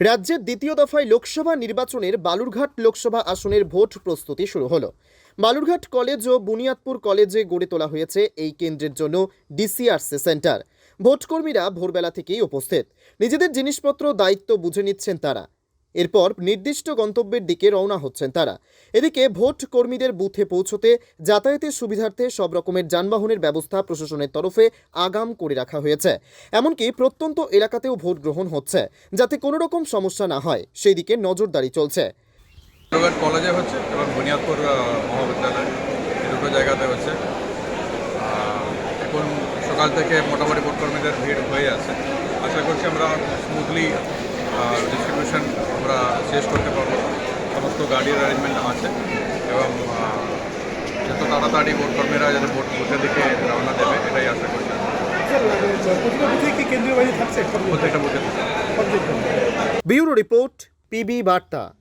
রাজ্যের দ্বিতীয় দফায় লোকসভা নির্বাচনের বালুরঘাট লোকসভা আসনের ভোট প্রস্তুতি শুরু হলো। বালুরঘাট কলেজ ও বুনিয়াদপুর কলেজে গড়ে তোলা হয়েছে এই কেন্দ্রের জন্য ডিসিআরসি সেন্টার। ভোটকর্মীরা ভোরবেলা থেকেই উপস্থিত। নিজেদের জিনিসপত্র, দায়িত্ব বুঝে নিচ্ছেন তারা। এরপর নির্দিষ্ট গন্তব্যের দিকে রওনা হচ্ছেন তারা। এদিকে ভোট কর্মীদের বুথে পৌঁছতে যাতায়াতের সুবিধার্থে সব রকমের যানবাহনের ব্যবস্থা প্রশাসনের তরফে আগাম করে রাখা হয়েছে। এমনকি প্রত্যন্ত এলাকাতেও ভোট গ্রহণ হচ্ছে, যাতে কোনো রকম সমস্যা না হয়। সেই দিকে নজরদারি চলছে। কলেজে হচ্ছে বুনিয়াদপুর মহাবিদ্যালয় দুটো জায়গাতে হচ্ছে। এখন সকাল থেকে মোটামুটি ভোটকর্মীদের ভিড় হয়ে আছে। আশা করছি আমরা স্মুথলি শেষ করতে পারব। সমস্ত গাড়ির অ্যারেঞ্জমেন্ট আছে। এবং যত তাড়াতাড়ি ভোটকর্মীরা যাতে ভোট বুথের দিকে রওনা দেবে এটাই আশা করছি স্যার প্রতিটা বুথে কি কেন্দ্রীয় থাকছে? সব প্রত্যেকটা বুথে সব দিক থেকে? ব্যুরো রিপোর্ট পিবি বার্তা।